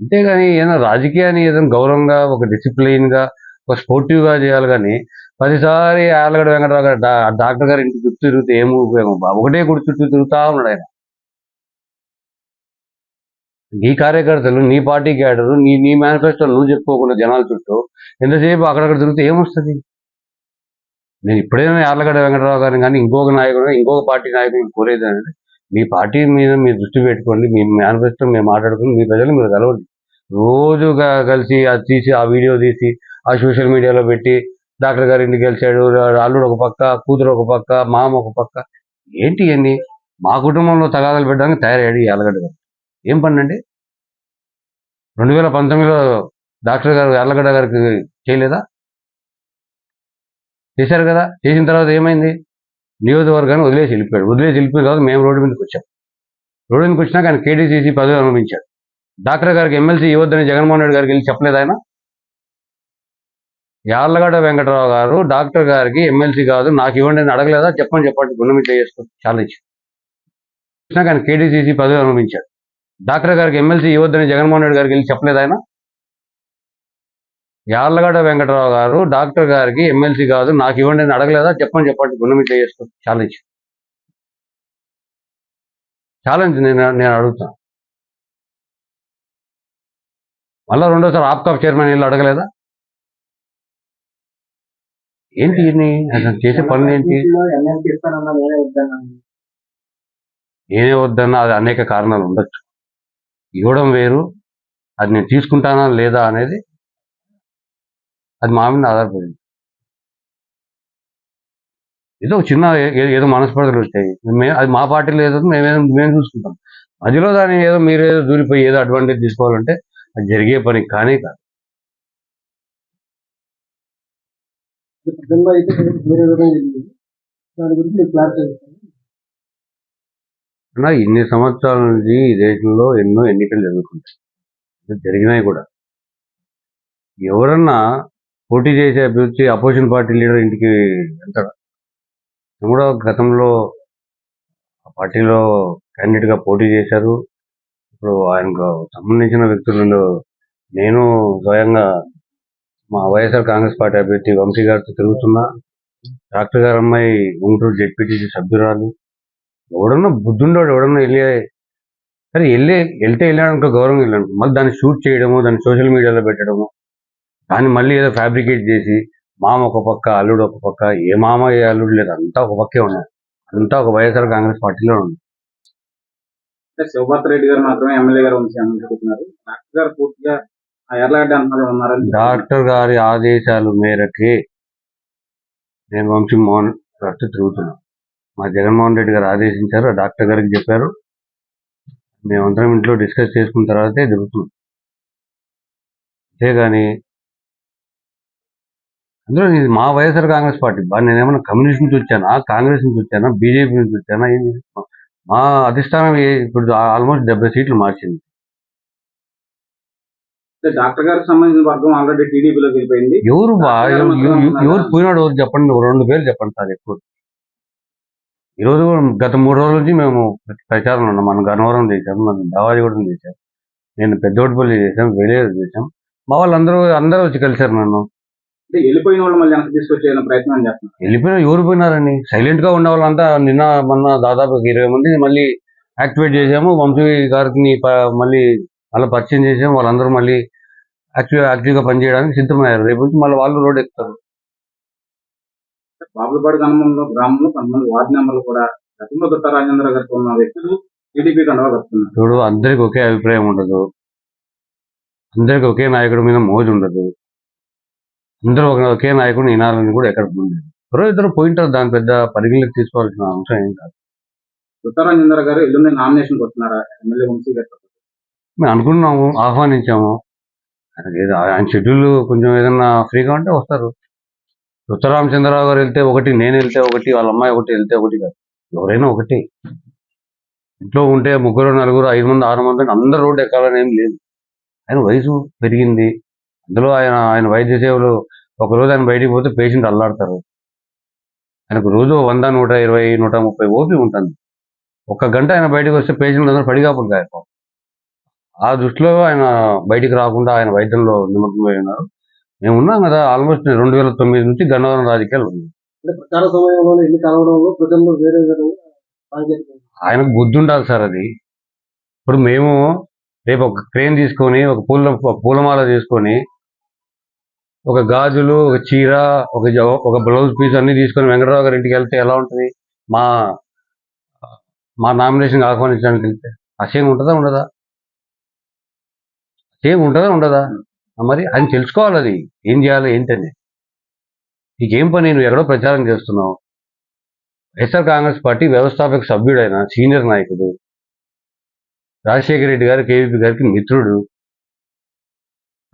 అంతేగాని ఏదైనా రాజకీయాన్ని ఏదైనా గౌరవంగా ఒక డిసిప్లిన్గా ఒక స్పోర్టివ్గా చేయాలి కానీ ప్రతిసారి ఆలగడ వెంకటరావు గారు డాక్టర్ గారు ఇంటి చుట్టూ తిరిగితే ఏం ఉపయోగం? ఒకటే గుడి చుట్టూ తిరుగుతా ఉన్నాడు ఆయన. నీ కార్యకర్తలు నీ పార్టీ క్యాడరు నీ నీ మేనిఫెస్టో నువ్వు చెప్పుకోకుండా జనాల చుట్టూ ఎంతసేపు అక్కడక్కడ తిరిగితే ఏమొస్తుంది? నేను ఇప్పుడైనా యార్లగడ్డ వెంకటరావు గారిని కానీ ఇంకొక నాయకుడు ఇంకొక పార్టీ నాయకుడిని కోరేది మీ పార్టీ మీద మీరు దృష్టి పెట్టుకోండి మీ మేనిఫెస్టో మేము మాట్లాడుకుని మీ ప్రజలు మీరు కలవండి. రోజుగా కలిసి అది తీసి ఆ వీడియో తీసి ఆ సోషల్ మీడియాలో పెట్టి డాక్టర్ గారి ఇంటికి గెలిచాడు అల్లుడు ఒక పక్క కూతురు ఒక పక్క మామ ఒక పక్క. ఏంటి ఇవన్నీ? మా కుటుంబంలో తగాదాలు పెట్టడానికి తయారయ్యాడు ఈ అలగడ్డ గారు. ఏం పండండి రెండు వేల పంతొమ్మిదిలో డాక్టర్ గారు అల్లగడ్డ గారికి చేయలేదా? చేశారు కదా? చేసిన తర్వాత ఏమైంది? నియోజకవర్గాన్ని వదిలేసి వెళ్ళిపోయాడు. వదిలేసి వెళ్ళిపోయిన తర్వాత మేము రోడ్డు మీదకి వచ్చాం. రోడ్డు మీదకి వచ్చినాక ఆయన కేటీసీసీ పదవి అనుభవించాడు. డాక్టర్ గారికి ఎమ్మెల్సీ ఇవ్వద్దని జగన్మోహన్ రెడ్డి గారికి వెళ్ళి చెప్పలేదు ఆయన? యార్లగడ్డ వెంకటరావు గారు డాక్టర్ గారికి ఎమ్మెల్సీ కాదు నాకు ఇవ్వండి అని అడగలేదా? చెప్పని చెప్పండి. గుండె మీద చేసుకో చాలా వచ్చినాక ఆయన కేటీసీసీ పదవి అనుభవించాడు. డాక్టర్ గారికి ఎమ్మెల్సీ ఇవ్వద్దని జగన్మోహన్ రెడ్డి గారికి వెళ్ళి చెప్పలేదు ఆయన? యార్లగడ్డ వెంకటరావు గారు డాక్టర్ గారికి ఎమ్మెల్సీ కాదు నాకు ఇవ్వండి అని అడగలేదా? చెప్పని చెప్పండి గుండె మీద చేసుకో ఛాలెంజ్. ఛాలెంజ్ నేను నేను అడుగుతాను మళ్ళా రెండోసారి ఆప్కాప్ చైర్మన్ వెళ్ళి అడగలేదా? ఏంటి ఇన్ని? అసలు చేసే పనులు ఏంటి? నేనే వద్దన్నా అది అనేక కారణాలు ఉండొచ్చు. ఇవ్వడం వేరు అది నేను తీసుకుంటానా లేదా అనేది అది మా మీద ఆధారపడింది. ఏదో చిన్న ఏదో మనస్పర్ధలు వచ్చాయి. అది మా పార్టీలో ఏదో మేమేదో మేము చూసుకుంటాం. మధ్యలో దాన్ని ఏదో మీరు ఏదో దూరిపోయి ఏదో అడ్వాంటేజ్ తీసుకోవాలంటే అది జరిగే పని కానీ కాదు. అన్నా ఇన్ని సంవత్సరాల నుంచి ఈ దేశంలో ఎన్నో ఎన్నికలు జరుగుతుంటాయి. జరిగినాయి కూడా. ఎవరన్నా పోటీ చేసే అభ్యర్థి అపోజిషన్ పార్టీ లీడర్ ఇంటికి వెళ్తాడు. కూడా గతంలో ఆ పార్టీలో క్యాండిడేట్గా గా పోటీ చేశారు. ఇప్పుడు ఆయనకు సంబంధించిన వ్యక్తులు నేను స్వయంగా మా వైఎస్ఆర్ కాంగ్రెస్ పార్టీ అభ్యర్థి వంశీ గారితో తిరుగుతున్నా. డాక్టర్ గారు అమ్మాయి గుంటూరు జెడ్పీటీసీ సభ్యురాలు. ఎవడన్నా బుద్ధుండోడు ఎవడన్నా వెళ్ళి సరే వెళ్ళి వెళ్తే వెళ్ళాడనుకో గౌరవం వెళ్ళాను మళ్ళీ దాన్ని షూట్ చేయడము దాన్ని సోషల్ మీడియాలో పెట్టడము దాన్ని మళ్ళీ ఏదో ఫ్యాబ్రికేట్ చేసి మామ ఒక పక్క అల్లుడు ఒక పక్క ఏ మామ ఏ అల్లుడు లేదు అంతా ఒక పక్కే ఉన్నాయి అంతా ఒక వైఎస్ఆర్ కాంగ్రెస్ పార్టీలో ఉంది. శివభారత్ రెడ్డి గారు మాత్రమే ఎమ్మెల్యే గారు చెబుతున్నారు. డాక్టర్ గారు పూర్తిగా ఎర్లగడ్డ ఉన్నారని డాక్టర్ గారి ఆదేశాల మేరకి నేను వంశీ మోహన్ గారితో తిరుగుతున్నాను మా జగన్మోహన్ రెడ్డి గారు ఆదేశించారు డాక్టర్ గారికి చెప్పారు. మేమందరం ఇంట్లో డిస్కస్ చేసుకున్న తర్వాతే తిరుగుతున్నాం అంతేగాని అందులో ఇది మా వైఎస్ఆర్ కాంగ్రెస్ పార్టీ బా నేనేమన్నా కమ్యూనిస్ట్ నుంచి వచ్చానా కాంగ్రెస్ నుంచి వచ్చానా బీజేపీ నుంచి వచ్చానా ఏంది? మా అధిష్టానం ఏ- ఇప్పుడు ఆల్మోస్ట్ డెబ్బై సీట్లు మార్చింది. డాక్టర్ గారికి సంబంధించిన వర్గం ఆల్రెడీ వెళ్ళిపోయింది. ఎవరు బా ఎవరు పోయినాడు ఎవరు చెప్పండి రెండు పేర్లు చెప్పండి సార్ ఎక్కువ. ఈరోజు గత మూడు రోజుల నుంచి మేము ప్రచారంలో ఉన్నాం. మనం గన్నవరం చేశాం మనం దావాజీగూడెం చేశాం. నేను పెద్దోటిపల్లి చేశాం వేలేరు చేశాం. మా వాళ్ళందరూ అందరూ వచ్చి కలిశారు నన్ను. వెళ్ళిపోయిన వాళ్ళు మళ్ళీ వెనక్కి తీసుకొచ్చే ప్రయత్నం చేస్తున్నారు వెళ్ళిపోయిన ఎవరు పోయినారండి? సైలెంట్గా ఉన్న వాళ్ళంతా నిన్న మొన్న దాదాపు ఇరవై మంది మళ్ళీ యాక్టివేట్ చేసాము వంశీ గారికి మళ్ళీ మళ్ళీ పరిచయం చేసాము వాళ్ళందరూ మళ్ళీ యాక్టివ్ యాక్టివ్గా పనిచేయడానికి సిద్ధమయ్యారు. రేపు నుంచి మళ్ళీ వాళ్ళు రోడ్ ఎక్కుతారు. బాబులపాడు గ్రామంలో గ్రామంలో కొంతమంది వార్డు మెంబర్లు కూడా గతంలో దుట్ట రాజేంద్ర గారితో ఉన్న వ్యక్తులు టీడీపీ కండవా కడుతున్నారు. చూడు అందరికి ఒకే అభిప్రాయం ఉండదు. అందరికి ఒకే నాయకుడి మీద మోజు ఉండదు. అందరూ ఒక ఒకే నాయకుడిని వినాలని కూడా ఎక్కడ ఉంది ఎవరో ఇద్దరు పోయింటారు దాని పెద్ద పరిగణలోకి తీసుకోవాల్సిన అంశం ఏం కాదు. దుట్ట రాజేంద్ర గారు ఎల్లుండి నామినేషన్ వస్తున్నారా ఎమ్మెల్యే వంశీ గారు మేము అనుకున్నాము ఆహ్వానించాము. ఆయనకి ఏదో ఆయన షెడ్యూల్ కొంచెం ఏదన్నా ఫ్రీగా ఉంటే వస్తారు. ఉత్తరామచంద్రరావు గారు వెళ్తే ఒకటి నేను వెళ్తే ఒకటి వాళ్ళ అమ్మాయి ఒకటి వెళ్తే ఒకటి కాదు. ఎవరైనా ఒకటి. ఇంట్లో ఉంటే ముగ్గురు నలుగురు ఐదు మంది ఆరు మంది అందరు రోడ్డు ఎక్కాలని ఏం లేదు. ఆయన వయసు పెరిగింది. అందులో ఆయన ఆయన వైద్య సేవలు ఒక రోజు ఆయన బయటికి పోతే పేషెంట్ అల్లాడతారు. ఆయనకు రోజు వంద నూట ఇరవై నూట ముప్పై ఓపి ఉంటుంది. ఒక్క గంట ఆయన బయటకు వస్తే పేషెంట్ అందరూ పడిగాపులు కాయపం. ఆ దృష్టిలో ఆయన బయటికి రాకుండా ఆయన వైద్యంలో నిమగ్నమై ఉన్నారు. మేము ఉన్నాం కదా ఆల్మోస్ట్ రెండు వేల తొమ్మిది నుంచి గన్నవరం రాజకీయాలు ఉంది ప్రచార సమయంలో ఎన్ని కలవడంలో ప్రజల్లో వేరే ఆయనకు బుద్ధి ఉండాలి సార్ అది. ఇప్పుడు మేము రేపు ఒక క్రేన్ తీసుకొని ఒక పూల పూలమాల తీసుకొని ఒక గాజులు ఒక చీర ఒక జ- ఒక బ్లౌజ్ పీస్ అన్ని తీసుకొని వెంకటరావు గారి ఇంటికి వెళ్తే ఎలా ఉంటుంది? మా మా నామినేషన్ ఆహ్వానించడానికి వెళ్తే అసేం ఉంటుందా ఉండదా? సేమ్ ఉంటుందా ఉండదా? మరి ఆయన తెలుసుకోవాలి అది. ఏం చేయాలి ఏంటని. నీకేం పని? నువ్వు ఎక్కడో ప్రచారం చేస్తున్నావు. వైఎస్ఆర్ కాంగ్రెస్ పార్టీ వ్యవస్థాపక సభ్యుడైన సీనియర్ నాయకుడు. రాజశేఖర రెడ్డి గారు కేవీపీ గారికి మిత్రుడు.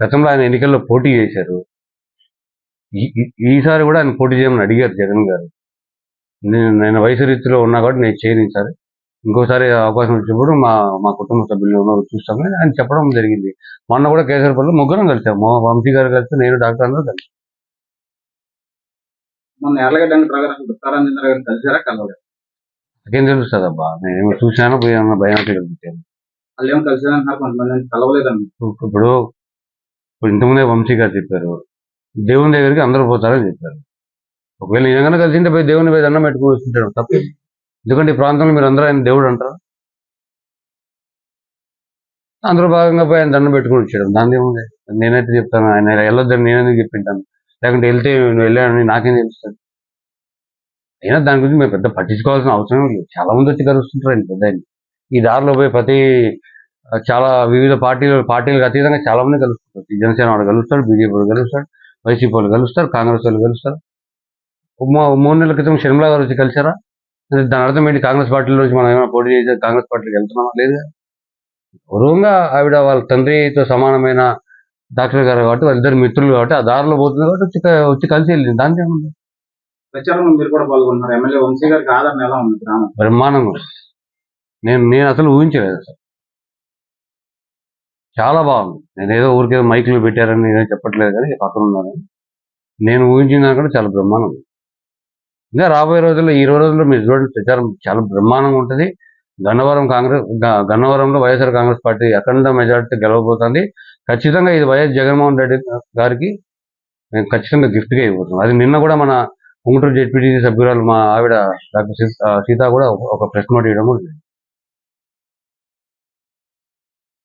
గతంలో ఆయన ఎన్నికల్లో పోటీ చేశారు. ఈసారి కూడా ఆయన పోటీ చేయమని అడిగారు జగన్ గారు. నేను నేను వయసు రీతిలో ఉన్నా కాబట్టి నేను చేయను సార్ ఇంకోసారి అవకాశం వచ్చినప్పుడు మా మా కుటుంబ సభ్యులు ఎవరో చూస్తామని ఆయన చెప్పడం జరిగింది. మొన్న కూడా కేసరపల్లిలో ముగ్గురం కలిసాం. మా వంశీ గారు కలిసి నేను డాక్టర్ అందరూ కలిసి. మొన్న ఎర్లగడ్డ కలిసారా కలవలేదు? నాకేం తెలుస్తుంది అబ్బా నేను చూశాను పోయాను భయానికి కలిగించాను వాళ్ళు ఏమో కొంతమంది కలవలేదని ఇప్పుడు ఇప్పుడు ఇంతకుముందే వంశీ గారు చెప్పారు. దేవుని దగ్గరికి అందరూ పోతారని చెప్పారు. ఒకవేళ నిజంగానే కలిసింటే పోయి దేవుని పోయి దండం పెట్టుకుని వస్తుంటాడు తప్పే. ఎందుకంటే ఈ ప్రాంతంలో మీరు అందరూ ఆయన దేవుడు అంటారు. అందరూ భాగంగా పోయి ఆయన దండం పెట్టుకుని వచ్చాడు. దాని ఏముంది నేనైతే చెప్తాను ఆయన వెళ్ళొద్దని నేనైతే చెప్పింటాను? లేకుంటే వెళ్తే నువ్వు వెళ్ళానని నాకేం తెలుస్తాను అయినా దాని గురించి మేము పెద్ద పట్టించుకోవాల్సిన అవసరం లేదు. చాలా మంది వచ్చి కలుస్తుంటారు ఆయన పెద్ద ఈ దారిలో పోయి ప్రతి చాలా వివిధ పార్టీలు పార్టీలకు అతీతంగా చాలా మంది కలుస్తుంటారు. జనసేన వాడు కలుస్తాడు బీజేపీ వాడు కలుస్తాడు. వైసీపీ వాళ్ళు కలుస్తారు కాంగ్రెస్ వాళ్ళు కలుస్తారు. మూడు నెలల క్రితం షర్మిలా గారు వచ్చి కలిసారా? అంటే దాని అర్థం ఏంటి? కాంగ్రెస్ పార్టీలో నుంచి మనం ఏమైనా పోటీ చేసి కాంగ్రెస్ పార్టీకి వెళ్తున్నామా? లేదు. గౌరవంగా ఆవిడ వాళ్ళ తండ్రితో సమానమైన డాక్టర్ గారు కాబట్టి వాళ్ళిద్దరు మిత్రులు కాబట్టి ఆ దారిలో పోతుంది కాబట్టి వచ్చి వచ్చి కలిసి వెళ్ళింది. దానికి ఏముంది? ప్రచారంలో మీరు కూడా పాల్గొన్నారు. ఎమ్మెల్యే వంశీ గారికి ఆదరణ ఎలా ఉంది? గ్రామం బ్రహ్మాండంగా. నేను నేను అసలు ఊహించలేదు అసలు. చాలా బాగుంది. నేను ఏదో ఊరికే మైకులు పెట్టారని నేనే చెప్పట్లేదు కానీ పక్కన ఉన్నాను నేను ఊహించిన కూడా చాలా బ్రహ్మాండం ఇంకా రాబోయే రోజుల్లో ఈ రోజుల్లో మీరు చూడండి ప్రచారం చాలా బ్రహ్మాండంగా ఉంటుంది. గన్నవరం కాంగ్రెస్ గన్నవరంలో వైఎస్ఆర్ కాంగ్రెస్ పార్టీ అఖండ మెజార్టీ గెలవబోతుంది. ఖచ్చితంగా ఇది వైఎస్ జగన్మోహన్ రెడ్డి గారికి నేను ఖచ్చితంగా గిఫ్ట్గా ఇవ్వబోతున్నాను అది నిన్న కూడా మన ఉంగుటూరు జెడ్పీటీసీ సభ్యురాలు మా ఆవిడ డాక్టర్ సీ- సీత కూడా ఒక- ప్రెస్ నోట్ ఇవ్వడం జరిగింది.